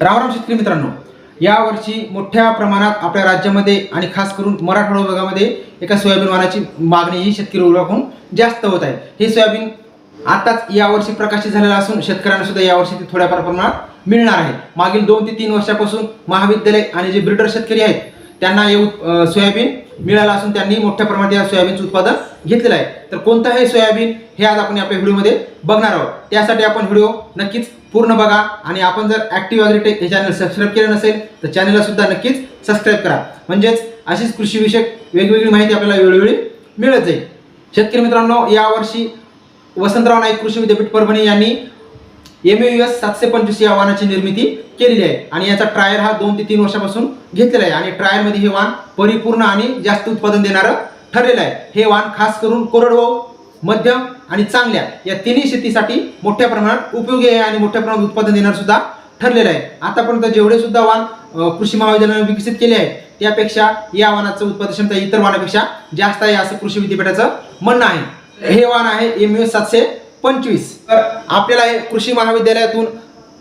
रामराम शेतकरी मित्रांनो यावर्षी मोठ्या प्रमाणात आपल्या राज्यामध्ये आणि खास करून मराठवाडा विभागामध्ये एका सोयाबीन वाणाची मागणी ही शेतकरी वर्गाकडून जास्त होत आहे. हे सोयाबीन आताच यावर्षी प्रकाशित झालेलं असून शेतकऱ्यांना सुद्धा यावर्षी ते थोड्याफार प्रमाणात मिळणार आहे. मागील दोन ते तीन वर्षापासून महाविद्यालय आणि जे ब्रिडर शेतकरी आहेत त्यांना हे सोयाबीन मिळालं असून त्यांनी मोठ्या प्रमाणात या सोयाबीनचं उत्पादन घेतलेलं आहे. तर कोणतं हे सोयाबीन हे आज आपण आपल्या व्हिडिओमध्ये बघणार आहोत. त्यासाठी आपण व्हिडिओ नक्कीच पूर्ण बघा आणि आपण जर ॲक्टिव्ह ॲग्रिटेक हे चॅनल सबस्क्राईब केलं नसेल तर चॅनलला सुद्धा नक्कीच सबस्क्राईब करा. म्हणजेच अशीच कृषीविषयक वेगवेगळी माहिती आपल्याला वेळोवेळी मिळत जाईल. शेतकरी मित्रांनो यावर्षी वसंतराव नाईक कृषी विद्यापीठ परभणी यांनी एम यू एस सातशे पंचवीस या वाहनाची निर्मिती केलेली आहे. आणि याचा ट्रायल हा दोन ते तीन वर्षापासून घेतलेला आहे. आणि ट्रायलमध्ये हे वाहन परिपूर्ण आणि जास्त उत्पादन देणारं ठरलेलं आहे. हे वाहन खास करून कोरडवाहू मध्यम आणि चांगल्या या तिन्ही शेतीसाठी मोठ्या प्रमाणात उपयोगी आहे आणि मोठ्या प्रमाणात उत्पादन देणार सुद्धा ठरलेलं आहे. आतापर्यंत जेवढे सुद्धा वाहन कृषी महाविद्यालयाने विकसित केले आहे त्यापेक्षा या वाहनाचं उत्पादन क्षमता इतर वाहनापेक्षा जास्त आहे असं कृषी विद्यापीठाचं म्हणणं आहे. हे वाहन आहे एम यू एस सातशे पंचवीस. तर आपल्याला हे कृषी महाविद्यालयातून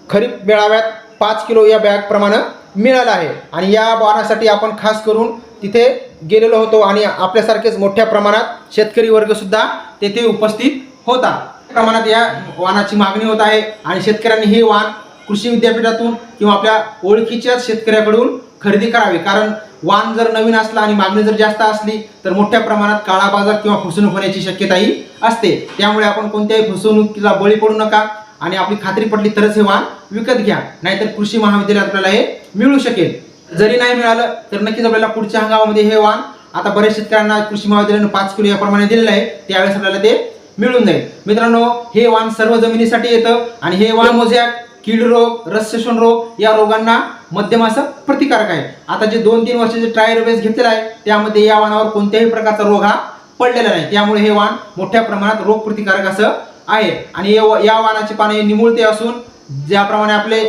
खरीप मेळाव्यात पाच किलो या बॅगप्रमाणं मिळालं आहे. आणि या वाहनासाठी आपण खास करून तिथे गेलेलो होतो आणि आपल्यासारखेच मोठ्या प्रमाणात शेतकरी वर्गसुद्धा तेथे उपस्थित होता. प्रमाणात या वाहनाची मागणी होत आहे आणि शेतकऱ्यांनी हे वाहन कृषी विद्यापीठातून किंवा आपल्या ओळखीच्याच शेतकऱ्याकडून खरेदी करावी. कारण वाण जर नवीन असला आणि मागणी जर जास्त असली तर मोठ्या प्रमाणात काळा बाजार किंवा फसवणूक होण्याची शक्यताही असते. त्यामुळे आपण कोणत्याही फसवणुकीला बळी पडू नका आणि आपली खात्री पडली तरच हे वाण विकत घ्या. नाहीतर कृषी महाविद्यालयात आपल्याला हे मिळू शकेल. जरी नाही मिळालं तर नक्कीच आपल्याला पुढच्या हंगामामध्ये हे वाण आता बऱ्याच शेतकऱ्यांना कृषी महाविद्यालयाने पाच किलो याप्रमाणे दिलेलं आहे. त्यावेळेस आपल्याला ते मिळून जाईल. मित्रांनो हे वाण सर्व जमिनीसाठी येतं आणि हे वाहन मोज्या कीड रोग रस्सेशन रोग या रोगांना मध्यम असं प्रतिकारक आहे. आता जे दोन तीन वर्षाचे ट्रायल बेस घेतलेलं आहे त्यामध्ये या वाहनावर कोणत्याही प्रकारचा रोग हा पडलेला नाही. त्यामुळे हे वाहन मोठ्या प्रमाणात रोग प्रतिकारक असं आहे. आणि या या पाने निमुळते असून ज्याप्रमाणे आपले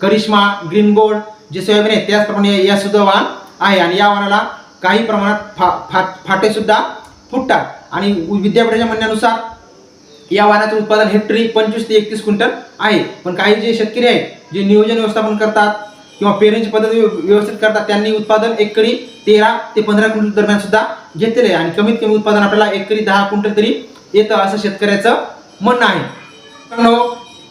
करिश्मा ग्रीन गोल्ड जे सोयाबीन आहे त्याचप्रमाणे या सुद्धा वाण आहे. आणि या वाणाला काही प्रमाणात फा फा फाटे सुद्धा फुटतात. आणि विद्यापीठाच्या म्हणण्यानुसार या वाहनाचं उत्पादन हेक्टरी पंचवीस ते एकतीस क्विंटल आहे. पण काही जे शेतकरी आहेत जे नियोजन व्यवस्थापन करतात किंवा पेरणीची पद्धती व्यव- व्यवस्थित करतात त्यांनी उत्पादन एकरी तेरा ते पंधरा क्विंटल दरम्यान सुद्धा घेतलेलं आहे. आणि कमीत कमी उत्पादन आपल्याला एकरी दहा क्विंटल तरी येतं असं शेतकऱ्याचं म्हणणं आहे.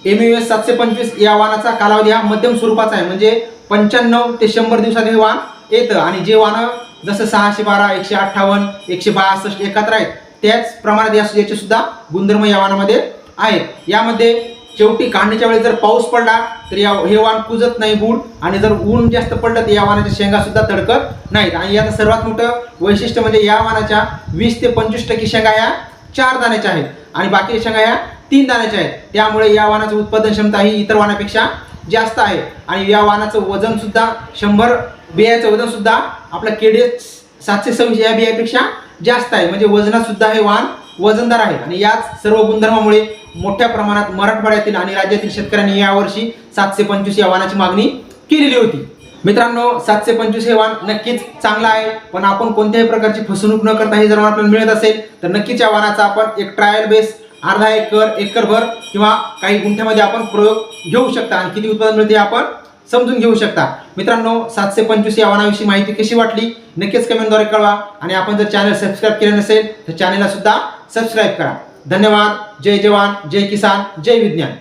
एम यू एस सातशे पंचवीस या वाहनाचा कालावधी हा मध्यम स्वरूपाचा आहे. म्हणजे पंच्याण्णव ते शंभर दिवसात हे वाहन येतं. आणि जे वाहनं जसं सहाशे बारा एकशे अठ्ठावन्न एकशे बासष्ट एकत्र आहेत त्याच प्रमाणात या याचे सुद्धा गुणधर्म या वाहनामध्ये आहेत. यामध्ये शेवटी काढणीच्या वेळेस जर पाऊस पडला तर या हे वाहन कुजत नाही गुण आणि जर ऊन जास्त पडलं तर या वाहनाच्या शेंगा सुद्धा तडकत नाहीत. आणि याचं सर्वात मोठं वैशिष्ट्य म्हणजे या वाहनाच्या वीस ते पंचवीस टक्के शेंगा या चार दाण्याच्या आहेत. आणि बाकी शेंगा या तीन दाण्याच्या आहेत. त्यामुळे या वाहनाचं उत्पादन क्षमता ही इतर वाहनापेक्षा जास्त आहे. आणि या वाहनाचं वजन सुद्धा शंभर बियाचं वजन सुद्धा आपल्या केडीएस सातशे सव्वीस या बियापेक्षा जास्त आहे. म्हणजे वजनात सुद्धा हे वाहन वजनदार आहे. आणि याच सर्व गुणधर्मामुळे मोठ्या प्रमाणात मराठवाड्यातील आणि राज्यातील शेतकऱ्यांनी यावर्षी सातशे पंचवीस या वाहनाची मागणी केलेली होती. मित्रांनो सातशे पंचवीस हे वाहन नक्कीच चांगलं आहे. पण आपण कोणत्याही प्रकारची फसवणूक न करता हे जर आपल्याला मिळत असेल तर नक्कीच या वाहनाचा आपण एक ट्रायल बेस अर्धा एकर एकरभर किंवा काही गुंठ्यामध्ये आपण प्रयोग घेऊ शकता. आणि किती उत्पादन मिळते आपण समजून घेऊ शकता. मित्रांनो सातशे पंचवीस या वाहनाविषयी माहिती कशी वाटली? नक्कीच कमेंटद्वारे कळवा. आणि आपण जर चॅनल सबस्क्राईब केलं नसेल तर चॅनलला सुद्धा सबस्क्राईब करा. धन्यवाद. जय जवान. जय किसान. जय विज्ञान.